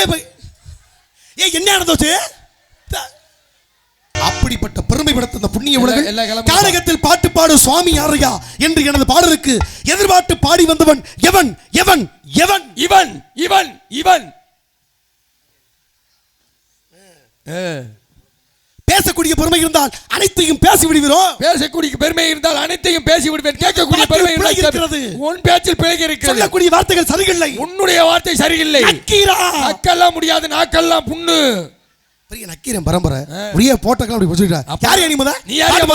ஏ by ஏ என்ன நடந்துச்சு அப்படிப்பட்ட பெருமை படுத்த இந்த புண்ணிய உலகில். கானகத்தில் பாட்டு பாடு சுவாமி யாரையா? என்று எனது பாடலுக்கு எதிர்பார்த்து பாடி வந்தவன் எவன்? எவன்? எவன்? இவன் இவன் இவன். பேசக்கூடிய பெருமை இருந்தால் அனைத்தையும் பேசி விடுகிறோம் பேசக்கூடிய பெருமை இருந்தால் அனைத்தையும் பேசி விடுவேன் கேட்கக்கூடிய பெருமை இருக்கிறது. உன் பேச்சில் பிழை இருக்கிறது சொல்லக்கூடிய வார்த்தைகள் சரியில்லை. உன்னுடைய வார்த்தை சரியில்லை. நக்கீரா. நாக்கெல்லாம் முடியாது நாக்கெல்லாம் புண்ணு. பெரிய நக்கீரன் பரம்பரை. ஒரே போட்டோக்கள் அப்படி அப்ப- யார் நீ முத நீ யார்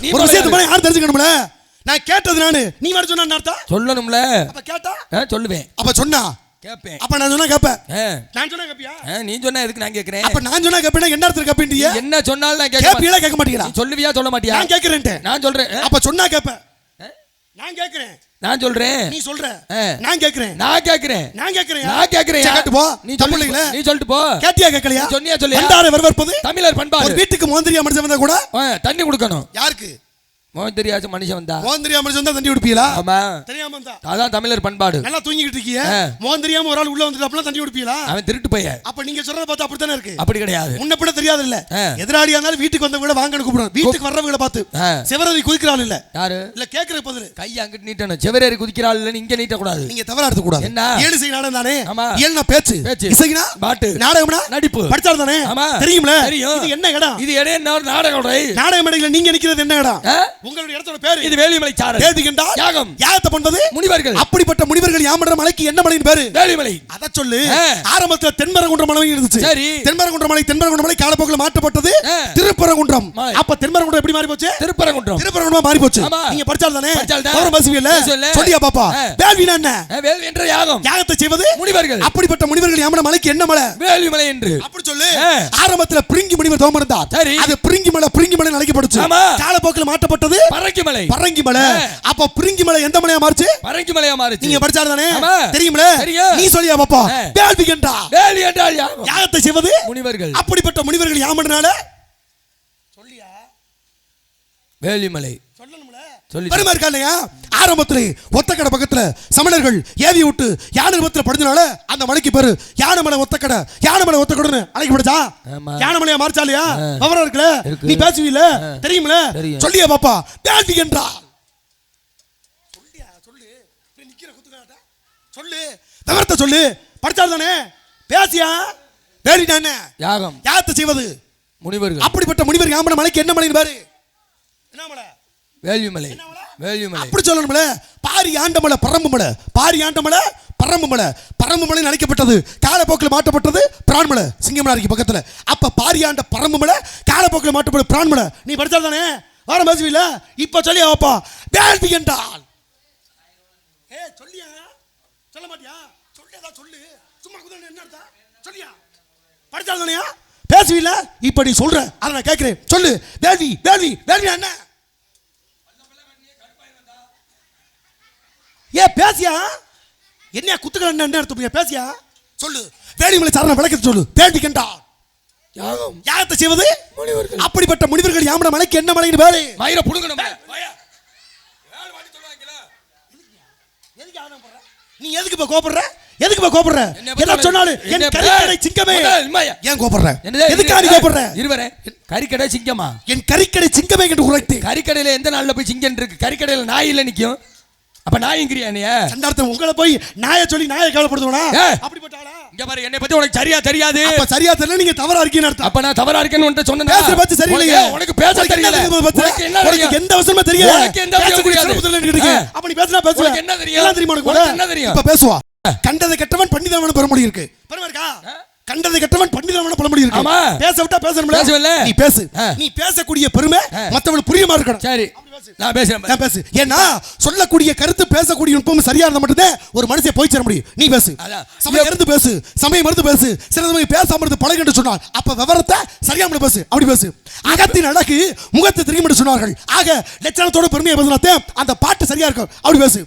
நீ ஒரு விஷயத்தை யாரு? தெரிஞ்சுக்கணும்ல? நான் கேட்டது நானு. நீ வர சொன்ன அர்த்தம்? சொல்லணும்ல. அப்ப கேட்டா? சொல்லுவேன். அப்ப சொன்னா. கேட்பேன் அப்ப நான் சொன்னா கேப்ப ஆ. நான் சொன்னா கேப்பியா? நீ சொன்னா எதுக்கு நான் கேக்குறேன்? அப்ப நான் சொன்னா கேப்பேனா என்ன அர்த்தம் கேப்பீங்க என்ன சொன்னாலும் நான். கேப்பியல கேட்க மாட்டீங்களா? நீ சொல்லுவியா சொல்ல மாட்டியா? நான் கேக்குறேன்ட்டு நான் சொல்றேன். அப்ப சொன்னா கேப்ப ஆ, நான் கேக்குறேன். நான் சொல்றேன். நீ சொல்ற. நான் கேக்குறேன். நான் கேக்குறேன். நான் கேக்குறேன். நான் கேக்குறேன். கேட்டு போ. நீ சொல்லு சொல்லுங்களே நீ சொல்லிட்டு போ. கேட்டியா கேட்கலையா நீ சொன்னியா சொல்லியா? வந்தாரை வரவேற்பது தமிழர் பண்பாடு. வீட்டுக்கு மோந்திரியா மனுஷன் வந்தா கூட தண்ணி கொடுக்கணும். யாருக்கு? மோகன் தெரியாத மனுஷன் வந்தா? மோந்திரியா மனுஷன் வந்தா தண்ணி குடிப்பீங்களா? ஆமா. தெரியாம வந்தா? அதான் தமிழர் பண்பாடு. நல்லா தூங்கிட்டு இருக்கீங்க ஆ. மோகன் தெரியாம ஒரு ஆள் உள்ள வந்துட்டு தண்ணி குடிப்பீங்களா? அவன் திருட்டு பைய அப்ப நீங்க சொல்றத பார்த்தா அப்படித்தானே இருக்கு? அப்படி கிடையாது. முன்ன பின்ன தெரியாது இல்ல. எதிராளியா இருந்தாலும் வீட்டுக்கு வந்த வீட வாங்கன்னு கூப்பிடுறோம் வீட்டுக்கு வர்றவங்கள பார்த்து. ஆ. சிவரதி குதிக்கிறாள் இல்ல. யாரு? இல்ல கேக்குற பதில். கை அங்கிட்டு நீட்டணும். செவரேறி குதிக்கிறாள் இல்லைன்னு இங்க நீட்டக்கூடாது. நீங்க தவறா எடுத்து கூடாது என்ன? ஏழு இசை நாடகம் தானே? ஆமா. ஏழுனா பேச்சு. பேச்சு. இசைனா? பாட்டு. நாடகம்னா? நடிப்பு. படிச்சால் தானே? ஆமா. தெரியும்ல? தெரியும். இது என்ன இடம்? இது இடையே என்ன நாடக உடை. நாடக மேடையில நீங்க நிக்கிறது என்ன இடம்? உங்களுடைய இடத்தோட பேரு. இது வேலிமலை சாரல். தேதிகண்டா யாகம். யாகத்தை பண்பது? முனிவர்கள். அப்படிப்பட்ட முனிவர்கள் யாமன்ற மலைக்கு என்ன மலையின் பேரு? வேலிமலை. அத சொல்லு. ஆரம்பத்துல தென்மரகுன்றம் மலை இருந்துச்சு. சரி. தென்மரகுன்றம் மலை தென்மரகுன்றம் மலை காலப்போக்கில் மாற்றப்பட்டது. திருப்பரங்குன்றம். அப்ப தென்மரகுன்றம் எப்படி மாறி போச்சு திருப்பரங்குன்றம் திருப்பரங்குன்றம் மாறி போச்சு. நீங்க படிச்சால் தானே? படிச்சால் பேசுவேன்ல. சொல்லியா பாப்பா. வேள்வினா என்ன? வேல் என்ற யாகம். யாகத்தை செய்வது? முனிவர்கள். அப்படிப்பட்ட முனிவர்கள் யாமன மலைக்கு என்ன மலை? வேலிமலை என்று. அப்படி சொல்லு. ஆரம்பத்துல பிரிங்கி முனிவர் தோமம் இருந்தார். சரி. அது பிரிங்கி மலை பிரிங்கி மலை அழைக்கப்படுச்சு. காலப்போக்கில் மாற்றப்பட்டது பறக்கி மலை. பரங்கி மலை. ஆ. அப்ப பிரிங்கி மலை எந்த மலையா மாறுச்சு? பறக்கி மலையா மாறுச்சு. நீங்க படிச்சால் தானே. தெரியுமில தெரியும். நீ சொல்லியா பாப்பா. வேள்வி என்றா? வேலி என்றால் யாகம் யாகத்தை செய்வது? முனிவர்கள். அப்படிப்பட்ட முனிவர்கள் யாமன்றனால வேலிமலை சொல்லணும்ல. சொல்லி பெருமை இருக்கா இல்லையா? ஆரம்பத்துல ஒத்தக்கடை பக்கத்துல சமணர்கள் ஏவி விட்டு யானை ரூபத்துல படிஞ்சனால அந்த மலைக்கு பேரு யானைமலை ஒத்தக்கடை யானைமலை ஒத்தக்கடைன்னு அழைக்கப்படுச்சா. யானைமலையா மாறிச்சா இல்லையா? ஆ. விவரம் இருக்குல்ல? இருக்கு. நீ பேசுவீல தெரியுமில? தெரியும். சொல்லியா பாப்பா. வேள்வி என்றா சொல்லியா? சொல்லு. நிக்கிற குத்துக்காட்ட சொல்லு. விவரத்தை சொல்லு. படிச்சால் தானே? பேசியா? என்ன? யாகம். யாகத்தை செய்வது? முனிவர்கள். அப்படிப்பட்ட முனிவர் யாமன மலைக்கு என்ன மலைன்னு பாரு. என்ன மலை? வேல்யூமலை வேல்யூமலை அப்படி சொல்லணும்ல. பாரி ஆண்டமலை பரம்பு மலை பாரி ஆண்டமலை பரம்பு மலை பரம்பு மலை அழைக்கப்பட்டது காலப்போக்கில் மாற்றப்பட்டது பிரான்மலை. சிங்கமலாரிக்கு அப்போ பாரி பாரியாண்ட பரம்பு மலை காலப்போக்கில் மாற்றப்பட்டது பிரான்மலை. நீ படிச்சால் தானே? வாரம் பேசுவீல? இப்போ சொல்லியா வாப்பா வேள்வி என்றால். ஏ சொல்லியா? சொல்ல மாட்டியா? சொல்லியதா சொல்லு. சும்மா குதிரை என்ன அர்த்தம்? சொல்லியா? படிச்சால் தானே? பேசுவீல? இப்படி நீ சொல்ற. அதை நான் கேட்கிறேன். சொல்லு. வேள்வி வேள்வி வேள்வி என்ன? ஏ பேசியா? என்ன குத்துக்கள் என்ன அர்த்தம் பேசியா? சொல்லு. வேலிமலை சாரண விளக்கத்தை சொல்லு. வேண்டிக்கண்டா யாகம். யாகத்தை செய்வது? முனிவர்கள். அப்படிப்பட்ட முனிவர்கள் யாமன மலைக்கு என்ன மலைன்னு பேரு மயிர புடுங்கணும். நீ எதுக்கு இப்ப கோபப்படுற? எதுக்கு இப்ப கோபப்படுற? என்ன சொன்னாலும் என் கறிக்கடை சிங்கமே. ஏன் கோபப்படுற? எதுக்கா நீ கோபப்படுற? இருவரே கறிக்கடை சிங்கமா? என் கறிக்கடை சிங்கமே என்று உரைத்து கறிக்கடையில எந்த நாள்ல போய் சிங்கம் இருக்கு? கறிக்கடையில நாய் இல்ல நிக்கும். அப்ப நாய்ங்கிறியா நீ சண்டார்த்தம் உங்களை போய் நாயை சொல்லி நாயை கவலைப்படுத்துவனா? ஏ. அப்படிப்பட்ட ஆளா இங்க பாரு என்னை பத்தி உனக்கு சரியா தெரியாது. அப்ப சரியா தெரியல நீங்க தவறா இருக்கீங்கன்னு அர்த்தம். அப்ப நான் தவறா இருக்கேன்னு உன்கிட்ட சொன்னேனா? பேசுற பத்தி சரியில்லையே. உனக்கு- உனக்கு பேச என்ன தெரியல? உனக்கு என்ன உனக்கு எந்த அவசரமா தெரியல. உனக்கு எந்த பேசக்கூடிய தெரியாது? அப்ப நீ பேசினா பேசுவ என்ன தெரியும்? எல்லாம் தெரியுமா உனக்கு? என்ன தெரியும்? இப்ப பேசுவா. கண்டதை கெட்டவன் பண்டிதவன பெருமொழி இருக்கு. பெருமை இருக்கா? கண்டதை கெட்டவன் பண்டிதவன பழமொழி இருக்கு. ஆமா. பேச விட்டா பேசணும்ல? பேசுவேன்ல? நீ பேசு. நீ பேசக்கூடிய பெருமை. மத்தவங்களுக்கு புரியுமா இருக்கணும். சரி. நான் பேசுறேன் நான் பேசு. ஏன்னா சொல்லக்கூடிய கருத்து பேசக்கூடிய நுட்பம் சரியா இருந்தா மட்டும்தான் ஒரு மனுஷன் போய் சேர முடியும். நீ பேசு. சமயம் இருந்து பேசு. சமயம் இருந்து பேசு. சில சமயம் பேசாம இருந்து பழகு என்று சொன்னார் அப்ப விவரத்தை சரியாம பேசு. அப்படி பேசு. அகத்தின் அழகு முகத்தை என்று சொன்னார்கள். ஆக லட்சணத்தோட பெருமையை பேசினாத்தே அந்த பாட்டு சரியா இருக்கும். அப்படி பேசு.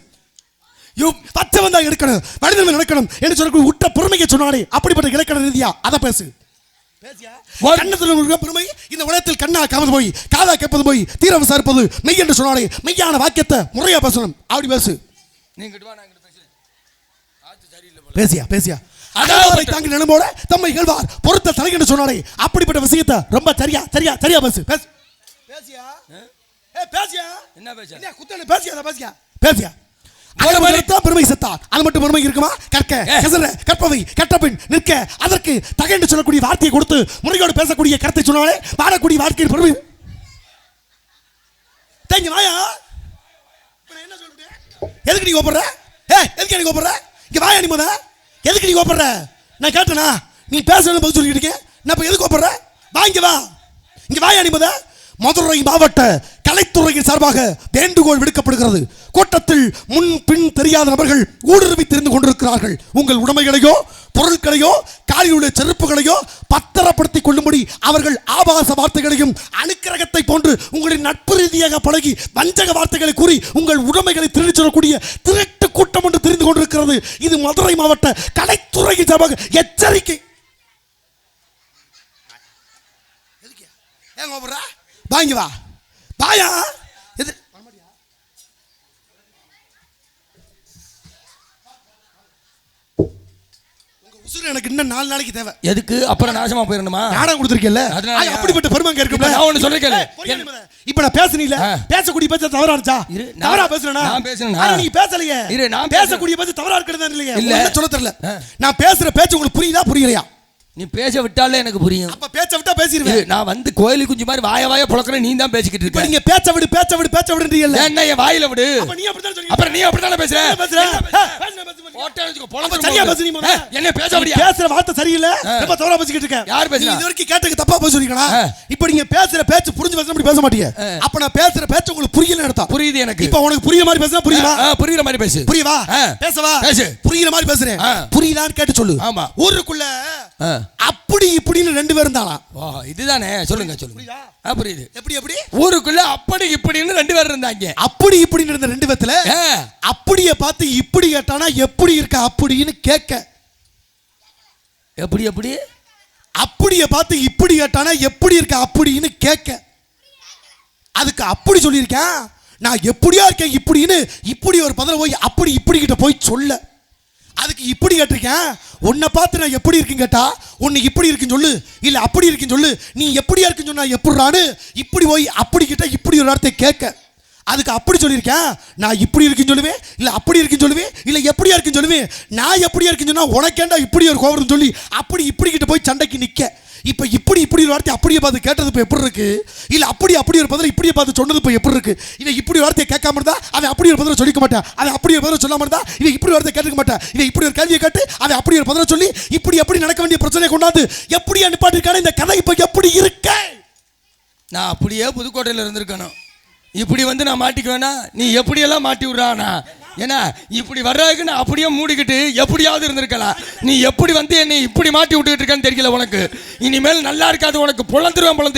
பச்சை வந்தா எடுக்கணும் மனிதன் நடக்கணும் என்று சொல்லக்கூடிய உற்ற பெருமையை சொன்னானே. அப்படிப்பட்ட இலக்கண ரீதியா அதை பேசு. பெருமை இந்த உலகத்தில் கண்ணா காமது போய் காதா கேட்பது போய் தீர விசாரிப்பது மெய் என்று சொன்னாலே மெய்யான வாக்கியத்தை முறையா பேசணும். அப்படி பேசு. பேசியா பேசியா? அதாவது- தாங்கி நிலமோட தம்மை இகழ்வார் பொறுத்த தலைகன்னு சொன்னாரே அப்படிப்பட்ட விஷயத்தை ரொம்ப சரியா சரியா சரியா பேசு. பேசு. பேசியா? பேசியா? என்ன பேச என்ன குத்தன பேசியா பேசியா? பேசியா. பெருமை செத்தார். அது மட்டும் பெருமை இருக்குமா? கற்க. கசர கற்பவை கற்றபின் நிற்க. அதற்கு தகண்டு சொல்லக்கூடிய வார்த்தையை கொடுத்து முறையோடு பேசக்கூடிய கருத்தை சொன்னாலே பாடக்கூடிய வாழ்க்கையின் பெருமை. தேங்க வாயா என்ன சொல்றேன் எதுக்கு நீ கோபப்படுற? ஏ எதுக்கு நீ கோபப்படுற? இங்க வாயா நீ முத. எதுக்கு நீ கோபப்படுற? நான் கேட்டனா நீ பேசுறது பதில் சொல்லிட்டு இருக்கேன். நான் இப்ப எதுக்கு கோபப்படுற? வாங்க வா. இங்க வாயா நீ முத. மதுரை மாவட்ட கலைத்துறையின் சார்பாக வேண்டுகோள் விடுக்கப்படுகிறது. கூட்டத்தில் முன் பின் தெரியாத நபர்கள் ஊடுருவி தெரிந்து கொண்டிருக்கிறார்கள். உங்கள் உடைமைகளையோ பொருட்களையோ காலியுள்ள செருப்புகளையோ பத்திரப்படுத்திக் கொள்ளும்படி அவர்கள் ஆபாச வார்த்தைகளையும் அணுக்கிரகத்தை போன்று உங்களின் நட்பு ரீதியாக பழகி வஞ்சக வார்த்தைகளை கூறி உங்கள் உடைமைகளை திருடிச் சொல்லக்கூடிய திருட்டு கூட்டம் என்று தெரிந்து கொண்டிருக்கிறது. இது மதுரை மாவட்ட கலைத்துறையின் சார்பாக எச்சரிக்கை. ஏங்க வாங்கி வா. வாயா. எது? உசுறு எனக்கு இன்னும் நாலு நாளைக்கு தேவை. எதுக்கு? அப்புறம் நாசமா போயிடணுமா நாடகம் கொடுத்துருக்கேல்ல அதனாலயா? அப்படிப்பட்ட பெருமை அங்க இருக்கும்ல இப்ப நான் ஒண்ணு சொல்றேன். இப்ப நான் பேசுனீல. ஆ. பேசக்கூடிய பேச்ச தவறா இருந்துச்சா? தவறா பேசுறேனா? நான் நீ பேசலையே. இரு, நான் பேசக்கூடிய பேச்ச தவறா இருக்கிறதா இல்லையா. இல்ல. சொல்ல தெரியல. நான் பேசுற பேச்சு உங்களுக்கு புரியுதா புரியலையா? நீ பேச விட்டாலே எனக்கு புரியும். அப்ப பேச்ச விட்டா பேசிடுவேன் நான் வந்து கோயிலு குஞ்சு மாதிரி வாய வாய புழக்கிற நீ தான் பேசிக்கிட்டு இருக்க நீங்க பேச்ச விடு பேச்ச விடு பேச்ச விடுன்றீங்கல்ல. என்ன என் வாயில விடு. அப்ப நீ அப்புறம் நீ பேசுற? என்ன பேசுற? வச்சுக்கோ, அப்ப பொழந்துரும் சரியா. பேசு நீ என்ன பேச நீ முடியா பேசுற வார்த்தை சரியில்லை. ரொம்ப தவறா பேசிக்கிட்டு இருக்க யார் பேசுனா? நீ இது வரைக்கும் கேட்டதுக்கு தப்பா பேசுறீங்களா. இப்ப நீங்க பேசுற பேச்சு புரிஞ்சு பேசுற அப்படி பேச மாட்டீங்க. அப்ப நான் பேசுற பேச்சு உங்களுக்கு புரியல எடுத்தா புரியுது எனக்கு. இப்ப உனக்கு புரியுற மாதிரி பேசுனா புரியுமா புரியுற மாதிரி பேசு. புரியுவா. பேசவா? பேசு. புரியுற மாதிரி பேசுறேன். ஆ. புரியுதான்னு கேட்டு சொல்லு. ஆமா. ஊருக்குள்ள. அப்படி இப்படின்னு ரெண்டு பேரும் தானா ஓ இதுதானே? சொல்லுங்க சொல்லுங்க. புரியுதா? எப்படி எப்படி? ஊருக்குள்ள அப்படி இப்படின்னு ரெண்டு பேர் இருந்தாங்க. அப்படி இப்படின்னு இருந்த ரெண்டு பேத்துல அப்படியே பார்த்து இப்படி கேட்டானா எப்படி இருக்க அப்படின்னு கேட்க. எப்படி எப்படி? அப்படியே பார்த்து இப்படி கேட்டானா எப்படி இருக்க அப்படின்னு கேட்க. அதுக்கு அப்படி சொல்லியிருக்கேன். நான் எப்படியா இருக்கேன் இப்படின்னு இப்படி ஒரு பதில போய் அப்படி இப்படி கிட்ட போய் சொல்ல. அதுக்கு இப்படி கேட்டிருக்கேன் உன்னை பார்த்து நான் எப்படி இருக்குன்னு கேட்டா உன்னை இப்படி இருக்குன்னு சொல்லு. இல்லை அப்படி இருக்குன்னு சொல்லு. நீ எப்படியா இருக்குன்னு சொன்னா எப்படிறான்னு? இப்படி போய் அப்படி கிட்ட இப்படி ஒரு வார்த்தை கேட்க. அதுக்கு அப்படி சொல்லியிருக்கேன். நான் இப்படி இருக்குன்னு சொல்லுவேன் இல்லை அப்படி இருக்குன்னு சொல்லுவேன் இல்லை எப்படியா இருக்குன்னு சொல்லுவேன். நான் எப்படியா இருக்குன்னு சொன்னால் உனக்கேண்டா இப்படி ஒரு கோபுரம் சொல்லி அப்படி இப்படி கிட்ட போய் சண்டைக்கு நிற்க இப்போ இப்படி இப்படி ஒரு வார்த்தை அப்படியே பார்த்து கேட்டது இப்போ எப்படி இருக்கு? இல்லை அப்படி அப்படி ஒரு பதில் இப்படியே பார்த்து சொன்னது இப்போ எப்படி இருக்கு? இவன் இப்படி வார்த்தையை கேட்காம இருந்தா அவன் அப்படி ஒரு பதில் சொல்லிக்க மாட்டான். அவன் அப்படி ஒரு பதில் சொல்லாம இருந்தா இவன் இப்படி வார்த்தை கேட்டுக்க மாட்டான். இவன் இப்படி ஒரு கேள்வியை கேட்டு அவன் அப்படி ஒரு பதில் சொல்லி இப்படி எப்படி நடக்க வேண்டிய பிரச்சனை கொண்டாந்து எப்படி அனுப்பாட்டிருக்கான இந்த கதை இப்போ எப்படி இருக்க? நான் அப்படியே புதுக்கோட்டையில் இருந்திருக்கணும். இப்படி வந்து நான் மாட்டிக்குவேனா? நீ எப்படியெல்லாம் மாட்டி விடுறானா? ஏன்னா இப்படி வர்றதுக்கு நான் அப்படியே மூடிக்கிட்டு எப்படியாவது இருந்திருக்கலாம். நீ எப்படி வந்து என்னை இப்படி மாட்டி விட்டுக்கிட்டு இருக்கான்னு தெரியல உனக்கு. இனிமேல் நல்லா இருக்காது உனக்கு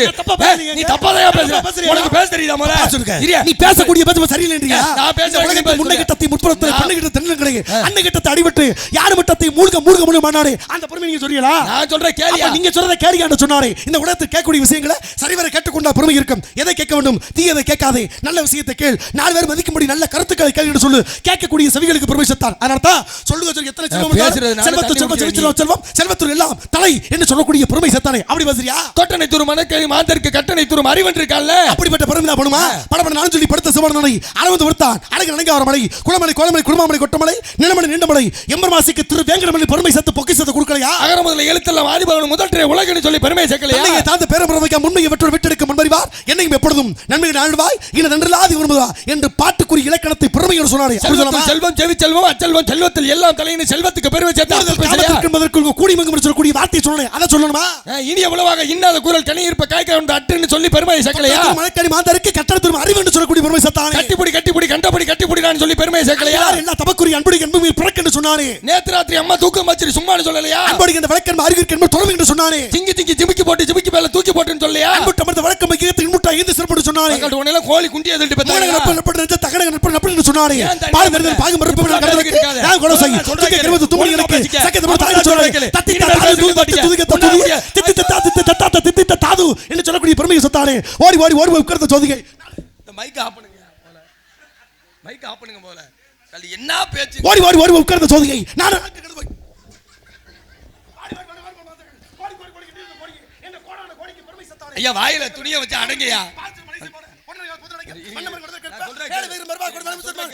ஏய், பேசுறீங்க. நீ தப்பா பேசுற. பேசுறீங்க. உனக்கு பேச தெரியுதா சொல்லுங்க. முதல்ல இரியா. நீ பேசக்கூடிய பேச்சு சரியில்லைன்றியா நான் பேச இந்த உலகத்தை வேண்டிய முன்ன பேச கிட்டத்தை முற்புறத்தில் நான் பெண்ணு கிட்ட தென்னல் கிடையாது அன்னை கிட்டத்தை அடிபட்டு யாரு மட்டத்தை மூழ்க மூழ்க மூழ்க மாட்டாரு அந்த பொறுமை நீங்க சொல்றீங்களா? நான் சொல்றேன் கேளியா அப்ப நீங்க சொல்றத கேளியான்னு சொன்னாரே. இந்த உலகத்தில் கேட்கக்கூடிய விஷயங்களை சரிவர கேட்டுக்கொண்டா பெருமை இருக்கும். எதை கேட்க வேண்டும்? தீயதை கேட்காதே. நல்ல விஷயத்தை கேள். நாலு பேர் மதிக்கும்படி நல்ல கருத்துக்களை கேள்வி சொல்லு. கேட்கக்கூடிய செவிகளுக்கு பெருமை செத்தான் அதனால தான் சொல்லுங்க சொல்லி எத்தனை செல்வம் செல்வத்து செல்வம் செல்வம் செல்வம். செல்வத்துள் எல்லாம் தலை என்று சொல்லக்கூடிய பெருமை செத்தானே. அப்படி பேசுறியா தொட்டனை தூரும் மனக்கேள்வி மாந்தருக்கு கட்டணை தூரும் அறிவன் அப்படிப்பட்ட பெருமிதா பண்ணுமா? படப்பட நான் சொல்லி படுத்த சிவனனை அளந்து விடுத்தான். அழகு நனங்க வர மலை குளமலை கோலமலை குடும்பமலை கொட்டமலை நிலமலை நீண்டமலை. எம்பர் மாசிக்கு திரு வேங்கடமலை பெருமை சத்து பொக்கிசத்தை கொடுக்கலையா? அகர முதல்ல எழுத்தெல்லாம் ஆதிபகன் முதல் உலகன்னு சொல்லி பெருமை சேர்க்கலையா? தந்தையை தாழ்ந்த பேரம்பரமைக்க முன்மையை வெற்றோடு விட்டெடுக்க முன்வருவார். என்னையும் எப்பொழுதும் நன்மை நாழ்வாய் இன நன்றில்லாதி விரும்புவா என்று பாட்டுக்குறி இலக்கணத்தை பெருமையோடு சொன்னாரே. செல்வம் செவி செல்வம் அச்செல்வம் செல்வத்தில் எல்லாம் தலையின்னு செல்வத்துக்கு பெருமை சேர்த்தா கூடி மங்கம் சொல்லக்கூடிய வார்த்தையை சொல்லணும். அதை சொல்லணுமா? ஆ, இனி எவ்வளவாக இன்னாத குரல் கனி இருப்ப காய்க்க உண்டு அட்டுன்னு சொல்லி பெருமை சேர்க்கலையா? மலைக்கடி மாந்தருக்கு கட்டணத்திற்கு அறிவு என்று சொல்லக்கூடிய பெருமை சத்தானே கட்டிப்புடி கட்டிப்புடி கண்டபடி கட்டிப்புடிடான்னு சொல்லி பெருமை சேர்க்கலையா? யார் எல்லா தபக்குறி அன்புடி என்பது பிறக்கென்று சொன்னானே? நேத்து ராத்திரி அம்மா தூக்கம் வச்சிரு சும்மான்னு சொல்லலையா? அன்படி என்ற வழக்கன் அறிவிற்கு என்பது தொடரும் என்று சொன்னானே? திங்கி திங்கி ஜிமிக்கி போட்டு ஜிமிக்கி மேல தூக்கி போட்டுன்னு சொல்லையா அன்புட்டு அமர்ந்த வழக்கம் மையத்தின் முட்டா இருந்து சிறப்பு சொன்னாரே உடனே கோழி குண்டி மூலக நட்பு பார்த்தாங்க நட்பு நட்பு சொன்னாரே ஏன் தனியா பால் மருந்தன் பாகு மறுப்பு இப்படி கடலுக்கு இருக்காத. நான் கொலை செய் சொல்றேன் துதிக்க கேளு. கிருமத்து தும்மி ஒழுங்கா எனக்கு பேசிக்க. சக்கத்தை போட்டு அப்பா தாங்க சொல்றேன் கேளு. தத்தி இனிமேல் தாது பேச தூதி மாட்டீங்க. துதிக்க ஒண்ணா துதி முடியாது. தித்தி தாது தத்தாத்த தித்தி தாது என்று சொல்லக்கூடிய பெருமையை சொத்தானே ஓடி ஓடி ஓடி உட்கார்ந்த ஜோதிகை இந்த மைக் ஆஃப் பண்ணுங்க போல மைக் ஆஃப் பண்ணுங்க போல அது என்ன பேச்சு ஓடி ஓடி ஓடி உட்கார்ந்த சோதியை நான் போய் ஐயா வாயில துணியை வச்சு அடங்கய்யா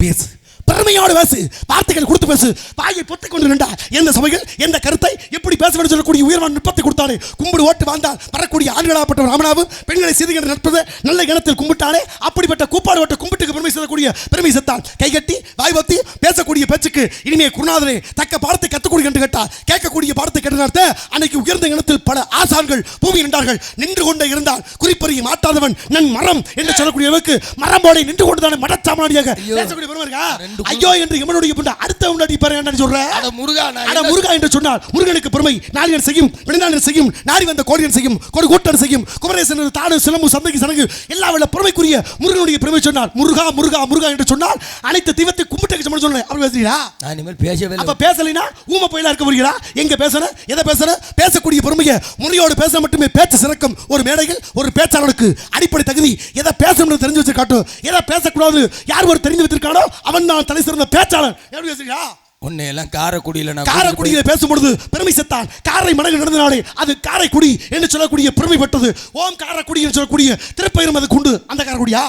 பேசு. பெருமையோடு பேசு வார்த்தைகள் கொடுத்து பேசு. வாயை பொத்திக் கொண்டு நின்றா. எந்த சபைகள் எந்த கருத்தை எப்படி பேச வேண்டும் சொல்லக்கூடிய உயர்வான நுட்பத்தை கொடுத்தானே. கும்பிடு ஓட்டு வாழ்ந்தால் வரக்கூடிய ஆண்களாகப்பட்ட ராமனாவும் பெண்களை செய்துகின்ற நட்பது நல்ல இனத்தில் கும்பிட்டானே. அப்படிப்பட்ட கூப்பாடு ஓட்ட கும்பிட்டுக்கு பெருமை செய்யக்கூடிய பெருமை செத்தான். கைகட்டி வாய் பத்தி பேசக்கூடிய பேச்சுக்கு இனிமே குருநாதரே தக்க பாடத்தை கற்றுக் கொடு என்று கேட்டார். கேட்கக்கூடிய பாடத்தை கேட்ட நேரத்தை அன்னைக்கு உயர்ந்த இனத்தில் பல ஆசான்கள் பூமி நின்றார்கள். நின்று கொண்டே இருந்தால் குறிப்பறிய மாட்டாதவன் நன் மரம் என்று சொல்லக்கூடியவருக்கு மரம்போடை நின்று கொண்டுதானே மடச்சாமடியாக பேசக்கூடிய பெருமை இருக்கா? ஐயோ என்று எமனுடைய புண்ட அடுத்த முன்னாடி பாரு என்ன சொல்ற? அட முருகா அட முருகா என்று சொன்னால் முருகனுக்கு பெருமை. நாளியன் செய்யும் விழுந்தாளன் செய்யும் நாடி வந்த கோடியன் செய்யும் கொடு கூட்டன் செய்யும் குமரேசன் தாடு சிலம்பு சந்தைக்கு சனங்கு எல்லா வல்ல பெருமைக்குரிய முருகனுடைய பெருமை சொன்னால் முருகா முருகா முருகா என்று சொன்னால் அனைத்து தெய்வத்தை கும்பிட்டு சமன் சொன்னேன் அப்படி பேசுறீங்களா? நான் இனிமேல் பேசவே அப்ப பேசலைனா ஊம போயில இருக்க போறீங்களா? எங்க பேசுற? எதை பேசுற? பேசக்கூடிய பொறுமையை முறையோடு பேச மட்டுமே பேச்சு சிறக்கும். ஒரு மேடையில் ஒரு பேச்சாளருக்கு அடிப்படை தகுதி எதை பேசணும்னு தெரிஞ்சு வச்சு காட்டும் எதை பேசக்கூடாது யார் ஒரு தெரிஞ்சு வச்சிருக்கானோ அவன் தான் தலை சிறந்த பேச்சாளர். எப்படி பேசுறீங்களா உன்னை எல்லாம் காரக்குடியில நான் காரைக்குடியில பேசும்பொழுது பெருமை செத்தான் காரை மடங்கு நடந்தனாலே அது காரைக்குடி என்று சொல்லக்கூடிய பெருமை பெற்றது. ஓம் காரைக்குடி என்று சொல்லக்கூடிய திருப்பெயரும் அது கொண்டு. அந்த காரைக்குடியா?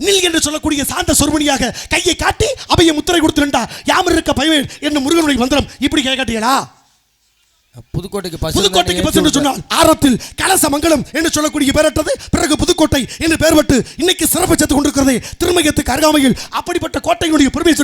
நில் என்று சொல்லக்கூடிய சாந்த சொர்மணியாக கையை காட்டி அவைய முத்திரை கொடுத்துருண்டா யாமர் இருக்க பயவேன் என்ன முருகனுடைய மந்திரம் இப்படி கை காட்டியடா. புதுக்கோட்டைக்கு பஸ் புதுக்கோட்டைக்கு பஸ் என்று சொன்னால் ஆரத்தில் கலச மங்கலம் என்று சொல்லக்கூடிய பிறகு புதுக்கோட்டை என்று பெயர் பெற்று இன்னைக்கு சிறப்பு சேர்த்துக் கொண்டிருக்கிறது திருமயத்துக்கு அருகாமையில். அப்படிப்பட்ட கோட்டையினுடைய பெருமை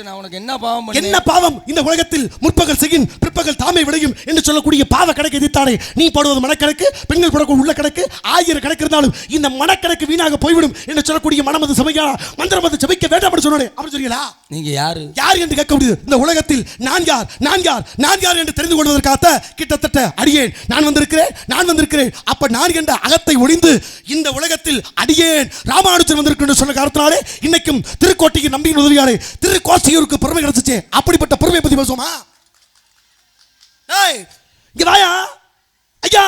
நான் உனக்கு என்ன பாவம் என்ன பாவம்? இந்த உலகத்தில் முற்பகல் செய்யும் பிற்பகல் தாமை விளையும் என்று சொல்லக்கூடிய பாவ கணக்கு எதிர்த்தானே நீ போடுவது மனக்கணக்கு பெண்கள் போடக்கூடிய உள்ள கணக்கு ஆயிரம் கணக்கு இருந்தாலும் இந்த மனக்கணக்கு வீணாக போய்விடும் என்று சொல்லக்கூடிய மனமது சபையா மந்திரம் அது ஜபிக்க வேண்டாம் என்று சொன்னானே. அப்படி சொல்றீங்களா? நீங்க யாரு? யார் என்று கேட்க முடியுது. இந்த உலகத்தில் நான் யார்? நான் யார்? நான் யார் என்று தெரிந்து கொள்வதற்காக கிட்டத்தட்ட அடியேன். நான் வந்திருக்கிறேன் நான் வந்திருக்கிறேன். அப்ப நான் என்ற அகத்தை ஒளிந்து இந்த உலகத்தில் அடியேன். ராமானுஜன் வந்திருக்கிறேன் சொன்ன காரணத்தினாலே இன்னைக்கும் திருக்கோட்டைக்கு நம்பியின் உதவியாலே திருக்கோட்டையூருக்கு பெருமை கிடைச்சிச்சு. அப்படிப்பட்ட பெருமை பத்தி பேசுவோமா? ஏய் இங்க வாயா. ஐயா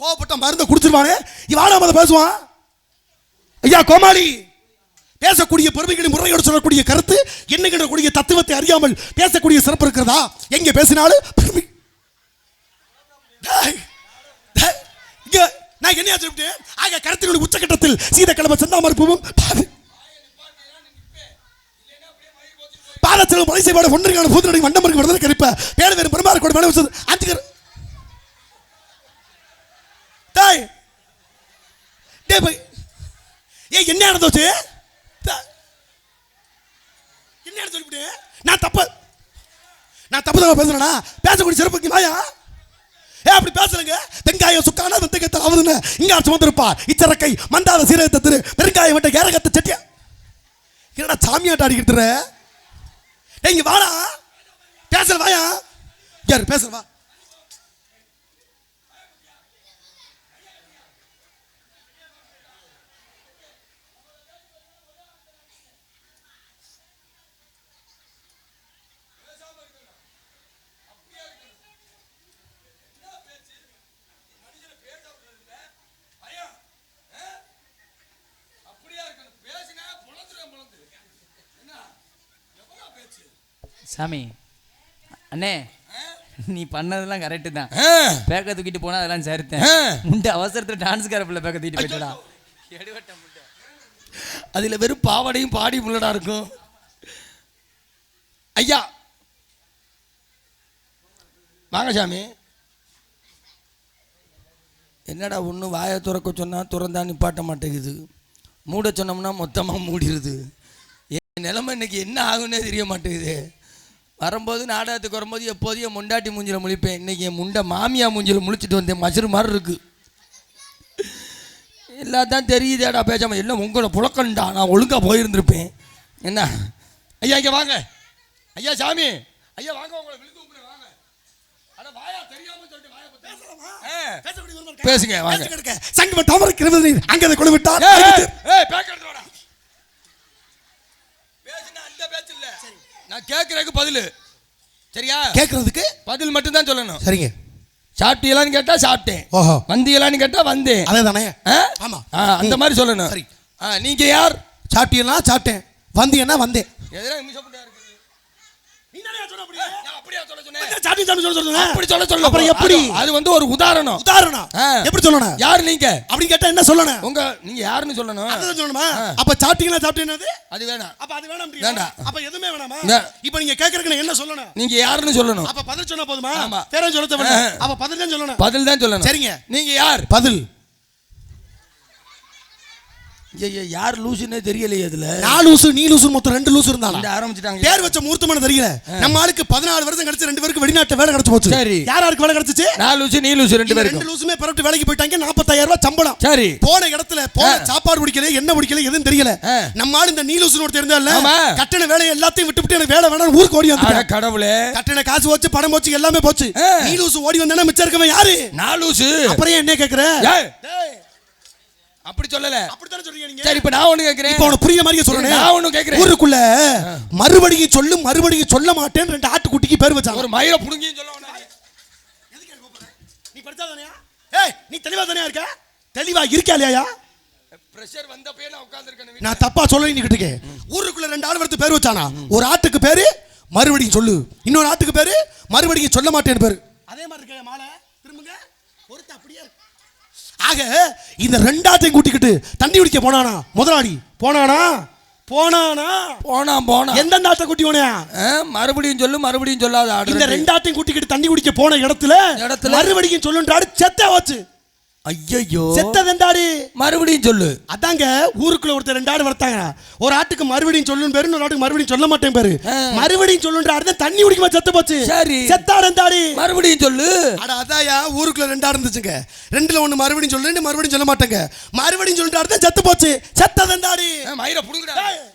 கோவப்பட்ட மருந்தை குடிச்சிருவானே. இங்க மத பேசுவான். ஐயா கோமாளி பேசக்கூடிய பெருமைகளின் முறையோடு சொல்லக்கூடிய கருத்து என்னங்கிற கூடிய தத்துவத்தை அறியாமல் பேசக்கூடிய சிறப்பு இருக்கிறதா? எங்க பேசினாலும் பெருமை. நான் என்ன சொல்லிட்டேன் ஆக கருத்தினுடைய உச்சகட்டத்தில் சீத கிழமை பாவி. மறுப்பும் மலை செய்வாட ஒன்றிற்கான பூதனடி மண்டமருக்கு விடுதலை கரிப்ப பேர் வேறு பெருமாள் கூட மேலே வச்சது. அஞ்சு தாய். டே போய். ஏய் என்ன நடந்துச்சு த- என்ன சொல்லிவிட்டு நான் தப்பு. நான் தப்பு தான் பேசுறேனா? பேசக்கூடிய சிறப்புக்கு வாயா ஏ அப்படி பேசுறேங்க. வெங்காயம் சுக்கான வெந்தயத்தை அவதுன்னு இங்க சுமந்திருப்பா இச்சரக்கை மந்தாத சீரகத்தை திரு வெறுங்காயம் விட்ட கேரகத்தை செட்டியா. என்னடா சாமியாட்ட அடிக்கிட்டு இங்க வாடா. பேசல வாயா? யார் பேசல வா. சாமி அண்ணே நீ பண்ணதெல்லாம் கரெக்டு தான். பேக்க தூக்கிட்டு போனா அதெல்லாம் சரித்தேன். முண்ட அவசரத்துல டான்ஸ் காரப்பில் பேக்க தூக்கிட்டு போயிட்டடா அதுல வெறும் பாவாடையும் பாடி முள்ளடா இருக்கும். ஐயா. வாங்க சாமி. என்னடா ஒன்று வாயை திறக்க சொன்னா திறந்தா நிப்பாட்ட மாட்டேங்குது. மூட சொன்னோம்னா மொத்தமாக மூடிடுது என் நிலைமை இன்னைக்கு என்ன ஆகுன்னே தெரிய மாட்டேங்குது. வரும்போது நாடகத்துக்கு வரும்போது எப்போதும் என் முண்டாட்டி மூஞ்சில முழிப்பேன். இன்னைக்கு என் முண்டை மாமியா மூஞ்சில முழிச்சிட்டு வந்தேன் மசுறு மாதிரி இருக்கு. எல்லாத்தான் தெரியுதேடா பேசாம. எல்லாம் உங்களை புழக்கண்டா நான் ஒழுங்காக போயிருந்திருப்பேன். என்ன? ஐயா இங்கே வாங்க. ஐயா சாமி. ஐயா வாங்க உங்களை விழுந்து வாங்க. வாயா சொல்லிட்டு வாயா. பேசுங்க, வாங்க. சங்கம தாமரை கிருமதி அங்கே அதை கொண்டு விட்டார் ஏய், ஏய், ஏய், பேக் எடுத்து வாடா. பேசுனா அந்த பேச்சு இல்ல. நான் கேட்கறதுக்கு பதில். சரியா? கேட்கறதுக்கு பதில் மட்டும் தான் சொல்லணும். சரிங்க. சாப்பிட்டீங்களான்னு கேட்டா சாப்பிட்டேன். ஓஹோ. வந்தீங்களான்னு கேட்டா வந்தேன். அதே தானே? ஆமா. அந்த மாதிரி சொல்லணும். சரி. நீங்க யார்? சாப்பிட்டீங்கன்னா சாப்பிட்டேன். வந்தீங்கன்னா வந்தேன். எதிரா நான் அப்படியா சொல்ல சொல்லுங்க அப்படி சொல்ல சொல்ல அப்புறம் எப்படி? அது வந்து ஒரு உதாரணம். உதாரணம். எப்படி சொல்லணும்? யார் நீங்க? அப்படி கேட்டா என்ன சொல்லணும்? உங்க நீங்க யாருன்னு சொல்லணும்? சொல்லணுமா? அப்ப சாப்பிட்டீங்கன்னா சாப்பிட்டீங்கன்னா அது வேணாம். அப்ப அது வேணாம் வேண்டாம். அப்ப எதுவுமே வேணாமா? இப்ப நீங்க கேக்குறதுக்கு என்ன சொல்லணும்? நீங்க யாருன்னு சொல்லணும்? அப்ப பதில் சொன்னா போதுமா. பேரும் சொல்ல ஆ. அப்ப பதில் தான் சொல்லணும். பதில் தான் சொல்லணும். சரிங்க. நீங்க யார்? பதில். ஐயா, யார் லூசுன்னே தெரியலையே இதுல நாலு லூசு நீ லூசு மொத்தம் ரெண்டு லூசு இருந்தாலும் இந்த ஆரம்பிச்சிட்டாங்க. பேர் வச்ச முகூர்த்தமான தெரியல? நம்ம ஆளுக்கு பதினாலு வருஷம் கிடைச்சு ரெண்டு பேருக்கு வெளிநாட்டு வேலை கிடைச்சு போச்சு. சரி. யார் யாருக்கு வேலை கிடைச்சிச்சு? நான் லூசு நீ லூசு ரெண்டு இந்த பேருக்கும். ரெண்டு லூசுமே பரவிட்டு வேலைக்கு போயிட்டாங்க நாற்பத்தாயிரம் ரூபாய் சம்பளம். சரி. போன இடத்துல போன. சாப்பாடு பிடிக்கல என்ன பிடிக்கல எதுவும் தெரியல. நம்ம ஆளு இந்த நீலூசுன்னு ஒருத்தர் இருந்தால. கட்டண வேலையை எல்லாத்தையும் விட்டு விட்டு எனக்கு வேலை வேணாம் ஊருக்கு ஓடி வந்துட்டேன். கடவுளே. கட்டண காசு போச்சு பணம் போச்சு எல்லாமே போச்சு. ஆ. நீலூசு ஓடி வந்தானே மிச்சம் இருக்கவன் யாரு? நான் லூசு. அப்புறம் என்ன கேக்குற? அப்படி சொல்லல. அப்படித்தானே சொல்றீங்க நீங்க? சரி இப்ப நான் ஒண்ணு கேக்குறேன். இப்ப உனக்கு புரியுற மாதிரி சொல்றேன் நான் ஒண்ணு கேக்குறேன். ஊருக்குள்ள மறுபடியும் சொல்லு மறுபடியும் சொல்ல மாட்டேன்னு ரெண்டு ஆட்டுக்குட்டிக்கு பேர் வச்சாங்க. ஒரு மயிரை புடுங்கின்னு சொல்ல வேணாம் நீ. நீ படிச்சாதானயா ஏய் நீ தெளிவா தானே இருக்க? தெளிவா இருக்கா இல்லையா? பிரஷர் வந்தப்பே நான் உட்கார்ந்திருக்கேன் நான் தப்பா சொல்ல நீ இருக்கேன். ஊருக்குள்ள ரெண்டு ஆள் வரத்து பேர் வச்சானா? ஒரு ஆட்டுக்கு பேரு மறுபடியும் சொல்லு. இன்னொரு ஆட்டுக்கு பேரு மறுபடியும் சொல்ல மாட்டேன்னு பேரு. அதே மாதிரி இருக்க மாலை திரும்புங்க பொறுத்து அப்படியே இருக்கு. ஆக இந்த ரெண்டாட்டையும் கூட்டிக்கிட்டு தண்ணி குடிக்க போனானா? முதலாளி போனானா? போனானா? போனா போனா. எந்தெந்த ஆட்டை கூட்டி போனியா? மறுபடியும் சொல்லு மறுபடியும் சொல்லாத இந்த ரெண்டாட்டையும் கூட்டிக்கிட்டு தண்ணி குடிக்க போன இடத்துல இடத்துல? மறுபடியும் சொல்லுன்றாடு செத்த வச்சு. ஐயோ செத்ததெண்டாடு மறுபடியும் சொல்லு. அதாங்க ஊருக்குள்ள ஒருத்தர் ரெண்டு ஆடு வளர்த்தாங்க ஒரு ஆட்டுக்கு மறுபடியும் சொல்லுன்னு பேரு இன்னொரு ஆட்டுக்கு மறுபடியும் சொல்ல மாட்டேன் பேரு. மறுபடியும் சொல்லுன்ற ஆடு தண்ணி குடிக்குமா செத்து போச்சு? சரி. எந்த ஆடு மறுபடியும் சொல்லு. அட அதாயா ஊருக்குள்ள ரெண்டு ஆடு இருந்துச்சுங்க. ரெண்டுல ஒண்ணு மறுபடியும் சொல்லு மறுபடியும் சொல்ல மாட்டேங்க. மறுபடியும் சொல்லிட்டு ஆடு செத்து போச்சு. செத்தது ஆ, மயிரை புடுங்கடா நான் ஒண்ணு கேக்குறேன்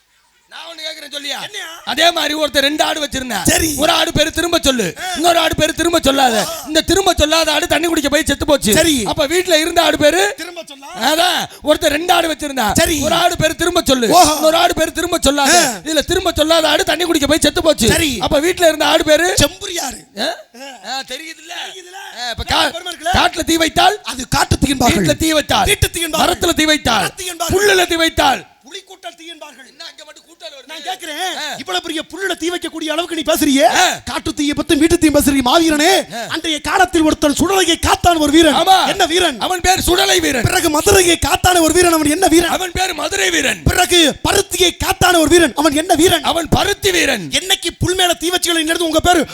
சொல்லியா என்னையா? அதே மாதிரி ஒருத்தர் ரெண்டு ஆடு வச்சிருந்தேன் சரி. ஒரு ஆடு பேரு திரும்ப சொல்லு. இன்னொரு ஆடு பேரு திரும்ப சொல்லாத. இந்த திரும்ப சொல்லாத ஆடு தண்ணி குடிக்க போய் செத்து போச்சு. சரி. அப்ப வீட்ல இருந்த ஆடு பேரு? திரும்ப அதான் ஒருத்தர் ரெண்டு ஆடு வச்சிருந்தான் சரி. ஒரு ஆடு பேரு திரும்ப சொல்லு. இன்னொரு ஆடு பேரு திரும்ப சொல்லாத. இதுல திரும்ப சொல்லாத ஆடு தண்ணி குடிக்க போய் செத்து போச்சு. சரி. அப்ப வீட்ல இருந்த ஆடு பேரு? செம்புரியாரு பெருமை இருக்குல்ல? காட்டுல தீ வைத்தால்? அது காட்டு தீயன்பார்கள் வீட்டுல தீ வைத்தால். வீட்டு தீயன்பார்கள் மரத்துல தீ வைத்தால். புல்லுல தீ வைத்தால். புலிக்கூட்டல் தீயன்பார்கள் என்ன அங்க மட்டும் கூட்டல் வருது? நான் கேக்குறேன். இவ்வளவு பெரிய புல்லுல தீ வைக்கக்கூடிய அளவுக்கு நீ பேசுறியே. காட்டு தீயை பத்தி வீட்டு தீ பேசுறீங்க மாவீரனே. அன்றைய காலத்தில் ஒருத்தன் சுடலையை காத்தான் ஒரு வீரன். என்ன வீரன்? அவன் பேர் சுடலை வீரன். பிறகு மதுரையை காத்தான ஒரு வீரன். அவன் என்ன வீரன்? அவன் பேர் மதுரை வீரன். பிறகு பருத்தியை காத்தான ஒரு வீரன். அவன் என்ன வீரன்? அவன் பருத்தி வீரன். என்னைக்கு புல் மேல தீ வச்சுகளை நடந்து உங்க பேரு!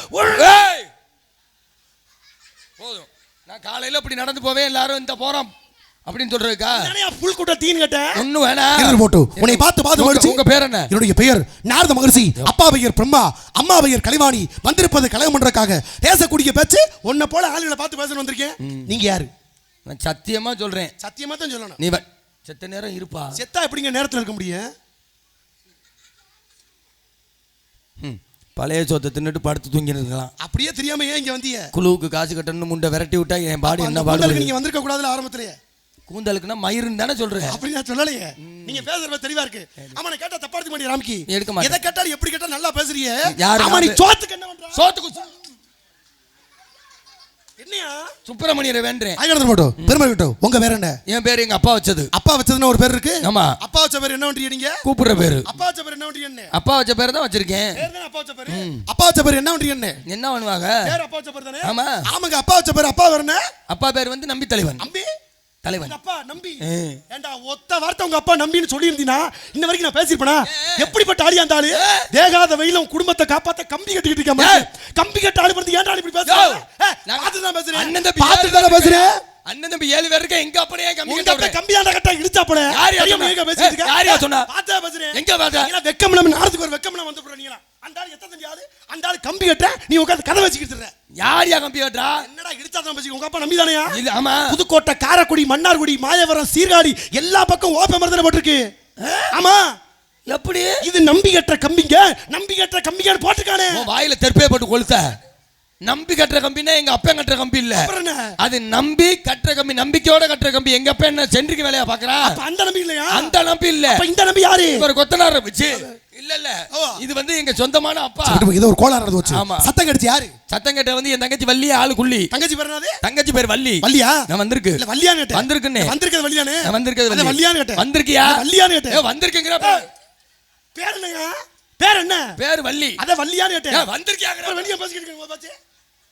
போதும். நான் காலையில இப்படி நடந்து போவேன் எல்லாரும் இந்த போறோம். அப்படின்னு சொல்றதுக்கா? நானேயா புல் கூட்ட தீன்னு கேட்டேன் ஒண்ணு வேணாம் போட்டு. உன்னை பார்த்து பார்த்து மடிச்சு உங்க பேர் என்ன? என்னுடைய பெயர் நாரத மகர்ஷி. அப்பா பெயர் பிரம்மா. அம்மா பெயர் கலைவாணி. வந்திருப்பது கலகம் பண்றதுக்காக பேசக்கூடிய பேச்சு உன்னை போல ஆளுகளை பார்த்து பேச வந்திருக்கேன். நீங்க யாரு? நான் சத்தியமா சொல்றேன். சத்தியமா தான் சொல்லணும். நீ செத்த நேரம் இருப்பா. செத்தா எப்படிங்க நேரத்துல இருக்க முடியும்? ம். பழைய சொத்தை தின்னுட்டு படுத்து தூங்கிட்டு இருக்கலாம் அப்படியே தெரியாம ஏன் இங்க வந்தீங்க குழுவுக்கு காசு கட்டணும்னு முண்டை விரட்டி விட்டா என் பாடி என்ன பாடு? நீங்க வந்திருக்க கூடாதுல ஆரம்பத்திலேயே. கூந்தலுக்குன்னா மயிருன்னு தானே சொல்றேன். அப்படி நான் சொல்லலையே நீங்க பேசுறது தெளிவா இருக்கு. நான் கேட்டா தப்பா எடுக்க மாட்டேன் ராம்கி எடுக்க மாட்டேன். எதை கேட்டாலும் எப்படி கேட்டாலும் நல்லா பேசுறியே. யாரு நான் சோத்துக்கு என்ன பண்ற? சோத்துக்கு என்னையா? சுப்பிரமணியரை வேண்டேன் ஆயிரம் போட்டோம் பெருமை கிட்டோம் உங்க பேர் என்ன? என் பேர் எங்க அப்பா வச்சது. அப்பா வச்சதுன்னு ஒரு பேர் இருக்கு? ஆமா. அப்பா வச்ச பேர் என்ன பண்றீங்க கூப்பிடுற பேரு. அப்பா வச்ச பேர் என்ன பண்றீங்க அப்பா வச்ச பேர் தான் வச்சிருக்கேன். பேர் அப்பா வச்ச பேரு? அப்பா வச்ச பேர் என்ன பண்றீங்க என்ன? பண்ணுவாங்க? பேர் அப்பா வச்ச பேர் தானே? ஆமா. ஆமாங்க அப்பா வச்ச பேர் அப்பா வேற என்ன? அப்பா பேர் வந்து நம்பி தலைவன் நம்பி? தலைவன். அப்பா நம்பி. ஏண்டா ஒத்த வார்த்தை உங்க அப்பா நம்பின்னு சொல்லி இருந்தீனா இன்ன வரைக்கும் நான் பேசிருப்பேனா எப்படிப்பட்ட ஆளி அந்த ஆளு? தேகாத வெயில உன் குடும்பத்தை காப்பாத்த கம்பி கட்டிக்கிட்டு இருக்க மாதிரி கம்பி கட்ட ஆளு வந்து ஏன்டா இப்படி பேசுற? யோ. ஏய், பார்த்து தான் பேசுறேன் அண்ணன் தம்பி பார்த்து தானே பேசுறேன் அண்ணன் தம்பி ஏழு பேர் இருக்க எங்க கம்மி உங்க கட்ட. கம்பி கட்டா இடிச்சாப்பட யார் யா தெரியாம சொன்னா? எங்க பேசிட்டு இருக்க? யார் சொன்னா? பார்த்தா பேசுறேன் எங்க பார்த்த? நீங்க வெக்கம் இல்லாம நாரத்துக்கு ஒரு வெக்கம் இல்லாம வந்து போற நீங்களா அந்த ஆளு எத்தனை தம்பி ஆளு? அந்த ஆளு கம்பி கட்ட நீ உட்கார்ந்து கதை வச்சுக்கிட்டு இருக்க. யார் யா கம்பி கட்டுறா? என்னடா இடிச்சாதான் பேசி உங்க அப்பா நம்பி தானயா இல்ல ஆமா. புதுக்கோட்டை காரைக்குடி மன்னார்குடி மாயவரம் சீர்காழி எல்லா பக்கம் ஓப்ப மருந்தன போட்டிருக்கு. ஆமா. எப்படி? இது நம்பி கட்டுற கம்பிங்க நம்பி கட்டுற கம்பிங்க போட்டுக்கானே உன் வாயில தெருப்பே போட்டு கொளுத்த. நம்பி கட்டுற கம்பின்னா எங்க அப்பா கட்டுற கம்பி இல்ல. அது நம்பி கட்டுற கம்பி நம்பிக்கையோட கட்டுற கம்பி. எங்க அப்பா என்ன சென்ட்ரிக்கு வேலையா பாக்குறா? அந்த நம்பி இல்லையா? அந்த நம்பி இல்ல. இந்த நம்பி யாரு? ஒரு கொத்தனார வச்சு இல்ல இல்ல. இது வந்து எங்க சொந்தமான அப்பா. ஏதோ ஒரு கோளாறு வச்சு ஆமா. சத்தம் கடிச்சு யாரு? சத்தம் கேட்ட வந்து என் தங்கச்சி வள்ளி ஆளு குள்ளி தங்கச்சி பேர் என்னது? தங்கச்சி பேர் வள்ளி. வள்ளியா? நான் வந்திருக்கு. இல்ல வள்ளியான்னு கேட்டேன். வந்திருக்குன்னே. வந்திருக்கிறது வள்ளியானே நான் வந்திருக்கிறது அது வள்ளி. வள்ளியான்னு கேட்டேன். வந்திருக்கியா? அது வள்ளியான்னு கேட்டேன். வந்திருக்கேங்கிற பேர் என்னங்க? பேர் என்ன? பேர் வள்ளி. அத வள்ளியான்னு ஏ கேட்டேன் வந்திருக்கியாங்கிற அப்புறம் வெளிய பேசிக்கிட்டு இருக்கீங்க.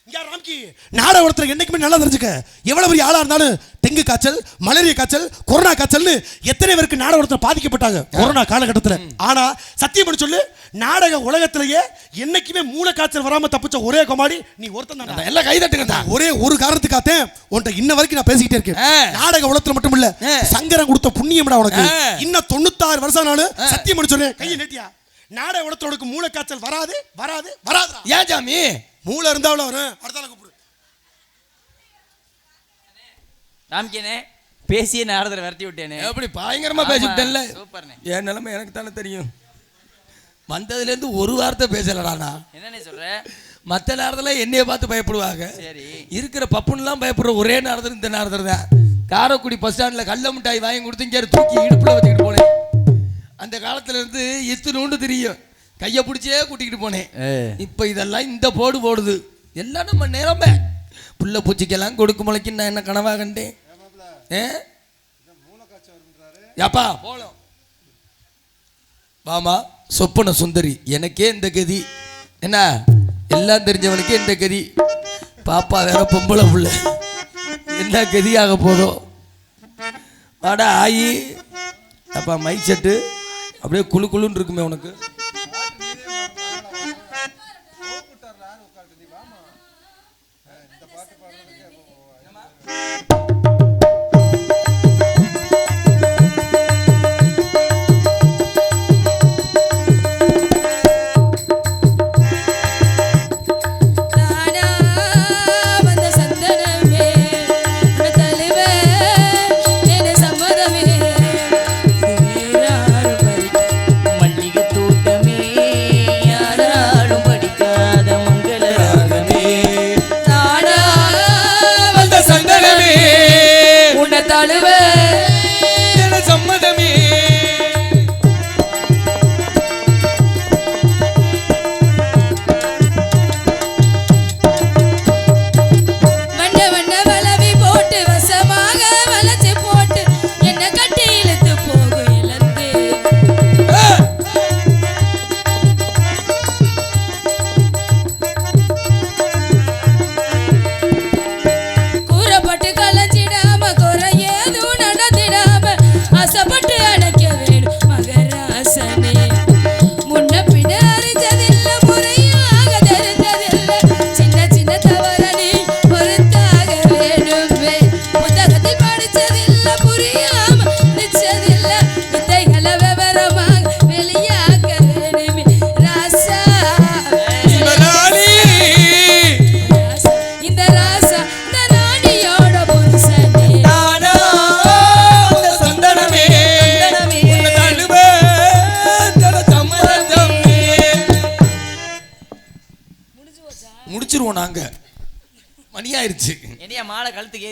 இங்க ராம்கி நாட ஒருத்தர் என்னைக்குமே நல்லா தெரிஞ்சுக்க. எவ்வளவு பெரிய ஆளா இருந்தாலும் டெங்கு காய்ச்சல் மலேரியா காய்ச்சல் கொரோனா காய்ச்சல்னு எத்தனை பேருக்கு நாட ஒருத்தர் பாதிக்கப்பட்டாங்க கொரோனா காலகட்டத்துல. ஆனா சத்தியம் பண்ணி சொல்லு நாடக உலகத்திலேயே என்னைக்குமே மூளை காய்ச்சல் வராம தப்பிச்ச ஒரே கொமாடி நீ ஒருத்தன் தான் எல்லாம் கை தட்டுங்க ஒரே ஒரு காரணத்துக்காகத்தேன் உன்ட்ட இன்ன வரைக்கும் நான் பேசிக்கிட்டே இருக்கேன். நாடக உலகத்துல மட்டும் இல்ல. சங்கரன் கொடுத்த புண்ணியம்டா உனக்கு. இன்னும் தொண்ணூத்தாறு வருஷம் நானு சத்தியம் பண்ணி சொல்றேன் கையை நீட்டியா. நாடக உலகத்தோட மூளை காய்ச்சல் வராது வராது வராது ஏன் சாமி? மூளை இருந்தா அவ்வளவு வரும். அடுத்தால கூப்பிடு. ராம்கேனே பேசியே நாரதரை விரட்டி விட்டேனே. எப்படி பயங்கரமா ஆமா, பேசிவிட்டேன்ல? சூப்பர்ண்ணே. என் நிலைமை எனக்கு தானே தெரியும். வந்ததுல இருந்து ஒரு வார்த்தை பேசலடா நான் என்னண்ணே சொல்ற? மற்ற நேரத்தில் என்னைய பார்த்து பயப்படுவாங்க. சரி. இருக்கிற பப்புன்னுலாம் பயப்படுற ஒரே நேரத்தில் இந்த நேரத்தில் தான். காரைக்குடி பஸ் ஸ்டாண்டில் கள்ள மிட்டாய் வாங்கி கொடுத்து இங்கே தூக்கி இடுப்பில் வச்சுக்கிட்டு போனேன். அந்த காலத்துல இருந்து இத்தினூண்டு தெரியும். கையை பிடிச்சே கூட்டிக்கிட்டு போனேன். இப்போ இதெல்லாம் இந்த போடு போடுது. எல்லாம் நம்ம நிறமை புள்ள பூச்சிக்கெல்லாம் கொடுக்கு முளைக்கு நான் என்ன கனவா கண்டேன்? ஏ? ஏப்பா போலாம். வாமா சொப்பன சுந்தரி எனக்கே இந்த கதி. என்ன? எல்லாம் தெரிஞ்சவனுக்கே இந்த கதி. பாப்பா வேற பொம்பளை புள்ள. என்ன கதியாக போதோ. வாடா ஆயி. அப்பா மைக் செட்டு அப்படியே குளு குளுன்னு இருக்குமே உனக்கு.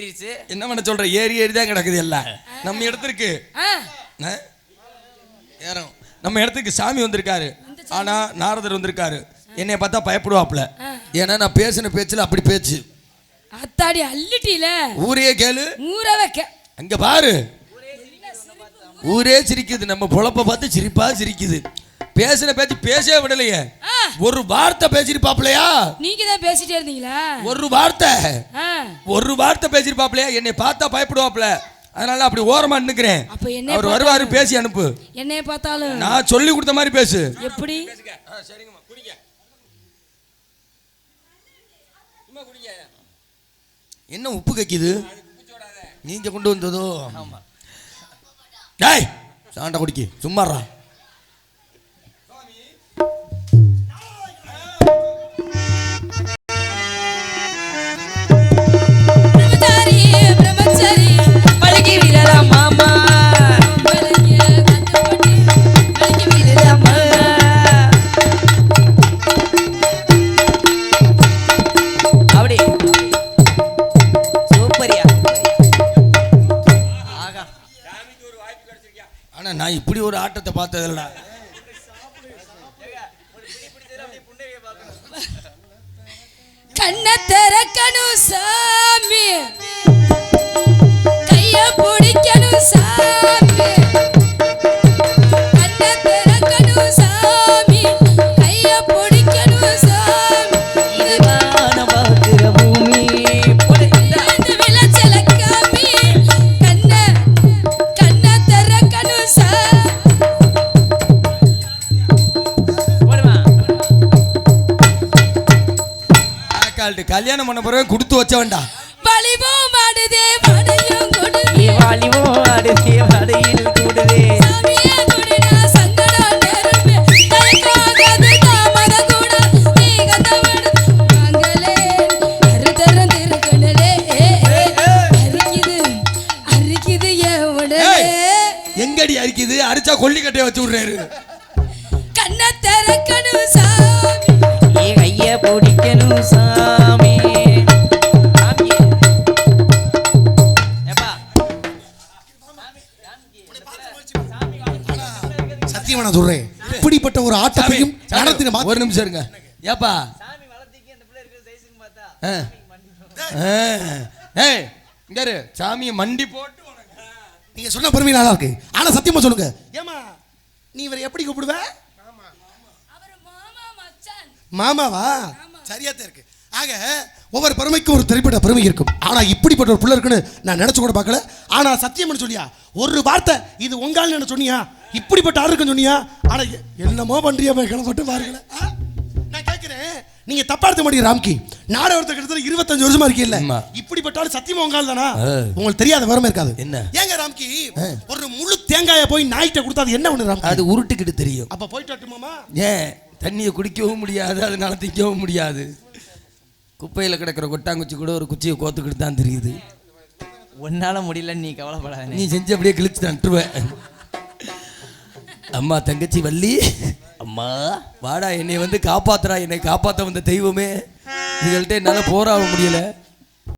ஏறிடுச்சு. என்ன பண்ண சொல்ற? ஏறி ஏறி தான் கிடக்குது எல்லாம். நம்ம ஆ? ஏறும் நம்ம இடத்துக்கு சாமி வந்திருக்காரு. ஆனா நாரதர் வந்திருக்காரு. என்னைய பார்த்தா பயப்படுவாப்ல ஏன்னா நான் பேசின பேச்சுல அப்படி பேச்சு. அத்தாடி அள்ளிட்டில. ஊரே கேளு. ஊற வைக்க அங்க பாரு. ஊரே சிரிக்குது. நம்ம பொழப்ப பார்த்து சிரிப்பா சிரிக்குது. பேசின பேச்சு பேசவே விடலையே. ஒரு வார்த்தை பேசிருப்பாப்லையா நீங்க தான் பேசிட்டே இருந்தீங்களா? ஒரு வார்த்தை. ஒரு வார்த்தை பேசிருப்பாப்லையா என்னை பார்த்தா பயப்படுவாப்ல. அதனால அப்படி ஓரமா நின்னுக்கிறேன். அப்ப என்ன அவர் வருவாரு பேசி அனுப்பு. என்னைய பார்த்தாலும். நான் சொல்லி கொடுத்த மாதிரி பேசு. எப்படி? என்ன உப்பு கக்கிது? நீங்க கொண்டு வந்ததோ? டேய் சாண்டா குடிக்கி. சும்மாறா. ஆட்டத்தை பார்த்ததில்லடா. கண்ணை திறக்கணும் சாமி. கைய பிடிக்கணும் சாமி. ஆக்கால்ட்டு கல்யாணம் பண்ண பிறகு கொடுத்து வச்ச வேண்டாம் வலிவும் மாடுதே மடையும் கொடு ஏ வாலிபோ ஆடுதே வடையில் கூடுதே. எங்கடி அரிக்குது? அரிச்சா கொல்லிக்கட்டையை வச்சு விடுறாரு ஒரு நிமிஷம் இருங்க. ஏப்பா. ஏய் இங்க. சாமியை மண்டி போட்டு நீங்க சொன்ன பெருமை நல்லா இருக்கு. ஆனா சத்தியமா சொல்லுங்க. ஏமா நீ இவரை எப்படி கூப்பிடுவ? அவர் மாமா மச்சான். மாமாவா? சரியாத்தான் இருக்கு. ஆக ஒவ்வொரு பெருமைக்கும் ஒரு திரைப்பட பெருமை இருக்கும். ஆனா இப்படிப்பட்ட ஒரு பிள்ளை இருக்குன்னு நான் நினைச்சு கூட பார்க்கல. ஆனா சத்தியம்னு சொன்னியா ஒரு வார்த்தை இது உங்கால் என்ன சொன்னியா? இப்படிப்பட்ட ஆள் இருக்குன்னு சொன்னியா? ஆனா என்னமோ பண்றியா போய் கிளம்பட்டு பாருங்களேன்? நான் கேட்கிறேன் நீங்க தப்பா எடுத்த மாட்டீங்க ராம்கி. நாடக ஒருத்தர் கிட்டத்தட்ட இருபத்தஞ்சு வருஷமா இருக்கீல்ல. இப்படிப்பட்ட ஆள் சத்தியமா உங்கால் தானா. உங்களுக்கு தெரியாத வரமே இருக்காது. என்ன? ஏங்க ராம்கி? ஒரு முழு தேங்காயை போய் நாய்கிட்ட கொடுத்தா அது என்ன ஒண்ணு ராம்கி? அது உருட்டுக்கிட்டு தெரியும். அப்ப போயிட்டு வரட்டுமாமா ஏன்? தண்ணியை குடிக்கவும் முடியாது அதனால திங்கவும் முடியாது. குப்பையில் கிடக்கிற கொட்டாங்குச்சி கூட ஒரு குச்சியை கோத்துக்கிட்டு தான் தெரியுது. உன்னால முடியல நீ கவலைப்படாத. நீ செஞ்சு அப்படியே கிழிச்சு நட்டுருவேன் அம்மா தங்கச்சி வள்ளி. அம்மா. வாடா என்னை வந்து காப்பாத்துறா என்னை காப்பாத்த வந்த தெய்வமே. இதுகள்ட்ட என்னால போராட முடியல.